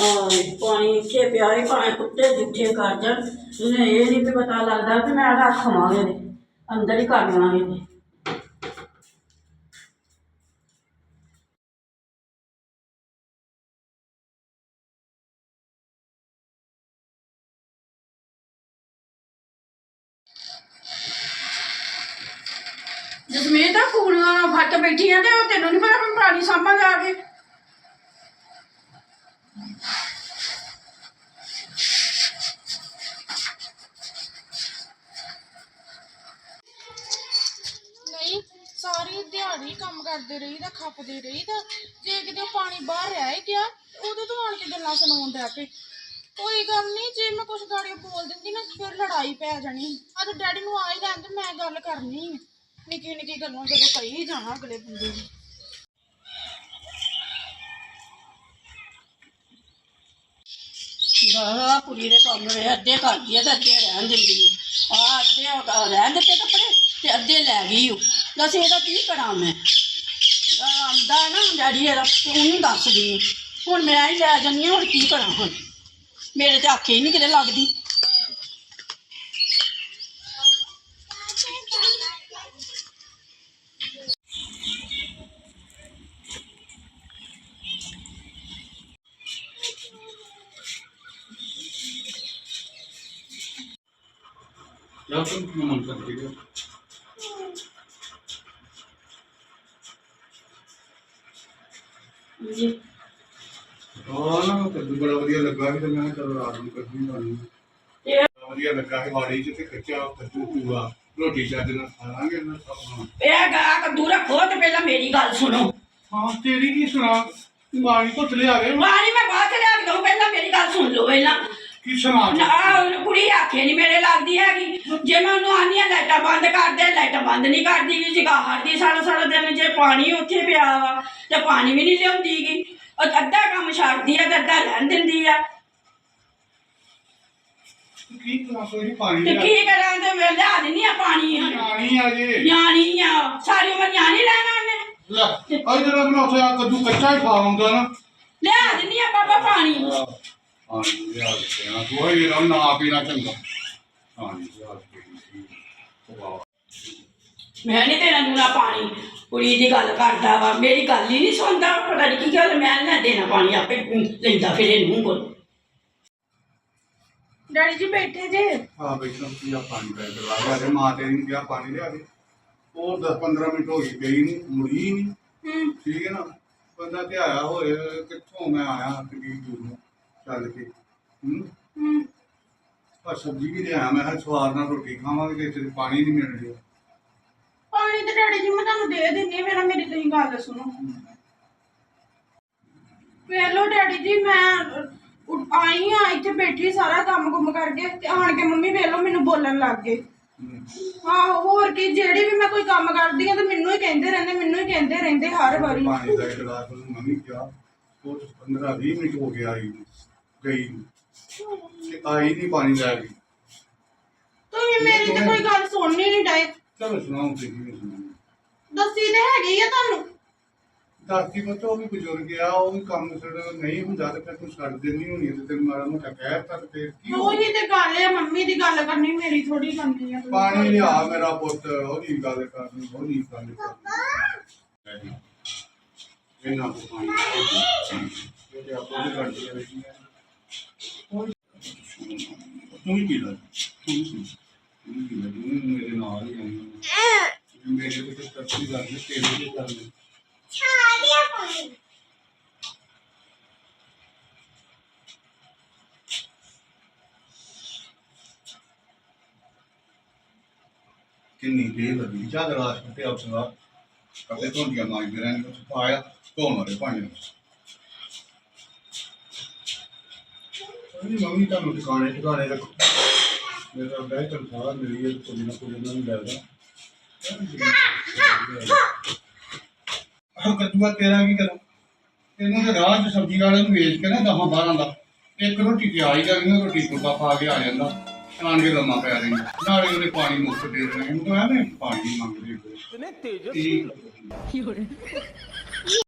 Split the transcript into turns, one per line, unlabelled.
ਆਹ ਪਾਣੀ ਇੱਥੇ ਪਿਆ ਹੈ ਭਾਵੇਂ ਕੁੱਤੇ ਜਿੱਥੇ ਕਰ ਜਾਣ ਇਹਨੇ ਇਹ ਨਹੀਂ ਵੀ ਪਤਾ ਲੱਗਦਾ ਕਿ ਮੈਂ ਰੱਖ ਲਵਾਂਗੇ ਇਹਦੇ, ਅੰਦਰ ਹੀ ਕਰ ਲਵਾਂਗੇ ਇਹਦੇ। ਜਸਮੀਤ ਆ ਫੋਨ ਫੜ ਕੇ ਬੈਠੀ ਆ ਤੇ ਉਹ ਤੈਨੂੰ ਨਹੀਂ ਪਤਾ ਹੁਣ ਪਾਣੀ ਸਾਂਭਾ ਜਾ ਕੇ?
ਕਰਦੇ ਰਹੀ ਤਾਂ ਖੱਪਦੇ ਰਹੀ ਤਾਂ ਜੇ ਕਿਤੇ ਉਹ ਪਾਣੀ ਬਾਹਰ ਰਹਿ ਗਿਆ ਉਦੋਂ ਤੋਂ ਆਣ ਕੇ ਗੱਲਾਂ ਸੁਣਾਉਣ ਦੇ ਆਪੇ ਕੋਈ ਗੱਲ ਨਹੀਂ, ਜੇ ਮੈਂ ਕੁਝ ਗਾੜੀ ਬੋਲ ਦਿੰਦੀ ਨਾ, ਫਿਰ ਲੜਾਈ ਪੈ ਜਾਣੀ। ਅੱਜ ਡੈਡੀ ਨੂੰ ਆ ਹੀ ਲੈਣ ਤੇ ਮੈਂ ਗੱਲ ਕਰਨੀ ਨਿੱਕੀ ਨਿੱਕੀ ਗੱਲਾਂ ਜਦੋਂ ਕਹੀ ਜਾਣਾ ਅਗਲੇ ਬੰਦੇ ਨੂੰ।
ਬਾਹਰ ਕੁੜੀ ਦੇ ਕੰਮ ਵੇ ਅੱਧੇ ਕਰਦੀ ਆ ਤੇ ਅੱਧੇ ਰਹਿਣ ਦਿੰਦੀ ਆ। ਆ ਅੱਧੇ ਰਹਿਣ ਦਿੱਤੇ ਕੱਪੜੇ ਤੇ ਅੱਧੇ ਲੈ ਗਈ ਉਹ ਦੱਸ ਇਹਦਾ ਕੀ ਕਰਾਂ ਮੈਂ? ਆਂਦਾ ਨਾ ਡੈਡੀ ਇਹਦਾ, ਤੇ ਉਹਨੂੰ ਦੱਸਦੀ ਆ। ਹੁਣ ਮੈਂ ਹੀ ਲੈ ਜੰਨੀ ਹੁਣ ਕੀ ਕਰਾਂ ਹੁਣ ਮੇਰੇ ਤੇ ਆਖੇ ਹੀ ਨਹੀਂ ਕਿਤੇ ਲੱਗਦੀ
Ya tuh memang kan gitu.
ਜੀ।
ਹਾਂ ਨਾ ਕੱਦੂ ਬੜਾ ਵਧੀਆ ਲੱਗਾ ਸੀ ਤੇ ਮੈਂ ਕਿਹਾ ਚਲੋ ਰਾਤ ਨੂੰ ਕੱਦੂ ਬਣਾਉਣੀ
ਇਹ
ਬੜਾ ਵਧੀਆ ਲੱਗਾ ਸੀ ਵਾੜੀ ਚ ਤੇ ਕੱਚਾ ਕੱਦੂ ਪੂਆ ਰੋਟੀ ਚੱਜ ਨਾਲ ਖਾਵਾਂਗੇ ਨਾ ਸਭ
ਇਹ ਗਾ ਕੱਦੂ ਰੱਖੋ ਤੇ ਪਹਿਲਾਂ ਮੇਰੀ ਗੱਲ ਸੁਣੋ।
ਹਾਂ ਤੇਰੀ ਕੀ ਸੁਣਾ? ਮਾਰੀ ਤੋਂ ਚਲੇ ਆ ਗਏ
ਮਾਰੀ ਮੈਂ ਬਾਅਦ ਚ ਲਿਆ ਕੇ ਦਊਂ ਪਹਿਲਾਂ ਮੇਰੀ ਗੱਲ ਸੁਣ ਲਓ ਪਹਿਲਾਂ।
ਕੀ ਸੁਣਾ
ਨਾ ਉਹ ਕੁੜੀ ਆਖੇ ਨਹੀਂ ਮੇਰੇ ਲੱਗਦੀ ਹੈਗੀ। ਜੇ ਮੈਂ ਉਹਨੂੰ ਆਨੀ ਆ ਲਾਈਟਾਂ ਬੰਦ ਕਰ ਦੇ। ਬੰਦ ਨਹੀਂ ਕਰਦੀ ਵੀ ਜਗਾ ਹੜਦੀ ਸਾਰਾ ਸਾਰਾ ਦਿਨ ਜੇ ਪਾਣੀ ਉੱਥੇ ਪਿਆ ਵਾ ਤੇ ਪਾਣੀ ਵੀ ਨਹੀਂ ਲਿਆਉਂਦੀ ਗੀ। ਉਹ ਅੱਧਾ ਕੰਮ ਛੱਡਦੀ ਆ ਤੇ ਅੱਧਾ ਰਹਿਣ ਦਿੰਦੀ ਆ।
ਕੀ ਕਰਾਂ ਕੋਈ ਪਾਣੀ
ਤੇ ਕੀ ਕਰਾਂ ਤੇ ਮੈਂ ਲਿਆ ਦਿੰਦੀ ਆ ਪਾਣੀ।
ਪਾਣੀ ਆ ਜੇ।
ਨਿਆਣੀ ਆ ਸਾਰੀ ਉਮਰ ਨਿਆਣੀ ਰਹਿਣਾ ਉਹਨੇ।
ਲੈ ਅੱਜ ਜਿਹੜਾ ਬਣਾ ਉੱਥੇ ਆ ਕੱਦੂ ਕੱਚਾ ਹੀ ਖਾ ਹੁੰਦਾ ਨਾ।
ਲਿਆ ਦਿੰਦੀ ਆ ਬਾਬਾ ਪਾਣੀ।
ਪਾਣੀ ਲਿਆ ਆ ਤੂੰ ਹੀ ਨਾ ਪੀਣਾ ਚੰਗਾ। ਪਾਣੀ ਲਿਆ ਕੇ ਵਾਹ।
ਮੈਂ ਨਹੀਂ ਦੇਣਾ ਦੂਣਾ ਪਾਣੀ। ਕੁੜੀ ਦੀ ਗੱਲ ਕਰਦਾ ਵਾ ਮੇਰੀ ਗੱਲ ਹੀ ਨਹੀਂ ਸੁਣਦਾ ਪਤਾ ਨਹੀਂ ਕੀ ਗੱਲ ਮੈਂ ਨਾ ਦੇਣਾ ਪਾਣੀ ਆਪੇ ਲੈਂਦਾ ਫਿਰ ਇਹਨੂੰ ਕੋਲ।
ਡੈਡੀ ਜੀ ਬੈਠੇ ਜੇ।
ਹਾਂ ਬੈਠਾ ਸੀ ਆ ਪਾਣੀ ਪੈ ਗਿਆ ਆ ਗਿਆ ਮਾਂ ਤੇਰੀ ਨੂੰ ਕਿਹਾ ਪਾਣੀ ਲਿਆ ਦੇ ਉਹ 10 15 ਮਿੰਟ ਹੋ ਗਏ ਗਈ ਨਹੀਂ ਮੁੜੀ ਹੀ ਨਹੀਂ
ਹੂੰ।
ਠੀਕ ਹੈ ਨਾ? ਬੰਦਾ ਤੇ ਆਇਆ ਹੋਏ ਕਿੱਥੋਂ ਮੈਂ ਆਇਆ ਕਿੰਨੀ ਦੂਰੋਂ ਚੱਲ ਕੇ। ਹੂੰ?
ਹੂੰ।
ਆ ਸਬਜ਼ੀ ਵੀ ਲਿਆ ਮੈਂ ਕਿਹਾ ਸਵਾਰ ਨਾਲ ਰੋਟੀ ਖਾਵਾਂਗੇ ਤੇ ਇੱਥੇ ਪਾਣੀ ਨਹੀਂ ਮਿਲ ਰਿਹਾ
ਡੈਡੀ ਜੀ ਮੈਂ ਤੁਹਾਨੂੰ ਦੇ ਦਿੰਦੀ ਹਾਂ ਮੇਰਾ ਮੇਰੀ ਤੁਸੀਂ ਗੱਲ ਸੁਣੋ। ਵੇਲੋ ਡੈਡੀ ਜੀ ਮੈਂ ਅਹ, ਉੱਠ- ਆਈ ਆ ਇੱਥੇ ਬੈਠੀ ਸਾਰਾ ਕੰਮ ਕੁੰਮ ਕਰਕੇ ਤੇ ਆਣ ਕੇ ਮੰਮੀ ਵੇਲੋ ਮੈਨੂੰ ਬੋਲਣ ਲੱਗ ਗਏ।
ਹੂੰ।
ਹੋਰ ਕੀ ਜਿਹੜੀ ਵੀ ਮੈਂ ਕੋਈ ਕੰਮ ਕਰਦੀ ਆ ਤੇ ਮੈਨੂੰ ਹੀ ਕਹਿੰਦੇ ਰਹਿੰਦੇ ਮੈਨੂੰ ਹੀ ਕਹਿੰਦੇ ਰਹਿੰਦੇ ਹਰ ਵਾਰੀ।
ਪਾਣੀ ਦਾ ਗਲਾਸ ਨੂੰ ਮੰਮੀ ਕਿਹਾ ਉਹ 15 20 ਮਿੰਟ ਹੋ ਗਿਆ ਆਈ ਨੂੰ, ਗਈ ਨੂੰ। ਤੇ ਆਈ ਨਹੀਂ ਪਾਣੀ ਲੈ ਗਈ।
ਤੁਸੀਂ ਮੇਰੀ ਤੇ ਕੋਈ ਗੱਲ ਸੁਣਨੀ ਨਹੀਂ ਡਏ
ਚਲੋ ਸੁਣਾਓ ਤੇ ਕੀ ਸੁਣਾਓ।
ਦੱਸੀ ਤੇ ਹੈਗੀ ਆ ਤੁਹਾਨੂੰ?
ਦਾਦੀ ਪਤਾ ਉਹ ਵੀ ਬਜ਼ੁਰਗ ਆ ਉਹ ਵੀ ਕੰਮ ਛੱਡ ਨਹੀਂ ਹੁੰਦਾ ਤੇ ਫਿਰ ਤੂੰ ਛੱਡ ਦਿੰਦੀ ਹੋਣੀ ਤੇ ਤੈਨੂੰ ਮਾੜਾ ਮੋਟਾ ਕਹਿ ਤਾ ਤੇ ਫਿਰ ਕੀ ਹੋਊ?
ਉਹੀ ਤੇ ਗੱਲ ਹੈ ਮੰਮੀ ਦੀ ਗੱਲ ਕਰਨੀ ਮੇਰੀ ਥੋੜੀ ਕਰਨੀ ਆ।
ਪਾਣੀ ਲਿਆ ਮੇਰਾ ਪੁੱਤ ਉਹਦੀ ਗੱਲ ਕਰਨੀ ਉਹਦੀ ਗੱਲ ਕਰਨੀ। ਇਹਨਾਂ ਕੋ ਪਾਣੀ ਇਹ ਆਪੋ ਦੀ ਕਰਦੀ ਹੈ ਤੂੰ ਹੀ ਪੀ ਲੈ। ਤੂੰ ਹੀ ਪੀ ਤੂੰ ਹੀ ਪੀ ਲੈ। ਤੂੰ ਵੀ ਮੇਰੇ ਨਾਲ ਹੀ ਆਈ ਹੈ। ਮੇਰੇ ਕੱਪੜੇ ਧੋਂਦੀਆਂ ਮਾਂਜਦੇ ਰਹਿਣ ਧੋਣ ਵਾਲੇ ਭਾਂਡੇ ਮੰਮੀ ਤੁਹਾਨੂੰ ਟਿਕਾਣੇ ਟਿਕਾਣੇ ਰੱਖੋ। ਮੇਰਾ ਬਹਿ ਤਨਖਾਹ ਮਿਲੀ ਹੈ ਕੋਈ ਨਾ ਕੋਈ ਨਾ ਨਹੀਂ ਲੱਗਦਾ ਆਹ ਕੱਦੂਆ ਤੇਰਾ ਕੀ ਕਰਾਂ? ਤੈਨੂੰ ਤੇ ਰਾਹ ਚ ਸਬਜ਼ੀ ਵਾਲੇ ਨੂੰ ਵੇਚ ਕੇ ਨਾ ਦਹਾਂ ਬਾਰਾਂ ਦਾ। ਇੱਕ ਰੋਟੀ ਤੇ ਆ ਹੀ ਜਾਂਦੀ ਰੋਟੀ ਫੁਲਕਾ ਪਾ ਕੇ ਆ ਜਾਂਦਾ। ਆਣ ਕੇ ਲੰਮਾ ਪੈ ਜਾਂਦਾ ਨਾਲੇ ਉਹਨੇ ਪਾਣੀ ਮੁੱਕ ਦੇ ਦੇਣਾ ਇਹਨੂੰ ਤਾਂ ਐਵੇਂ ਪਾਣੀ ਮੰਗਦੇ ਇਤਨੇ ਤੇਜ਼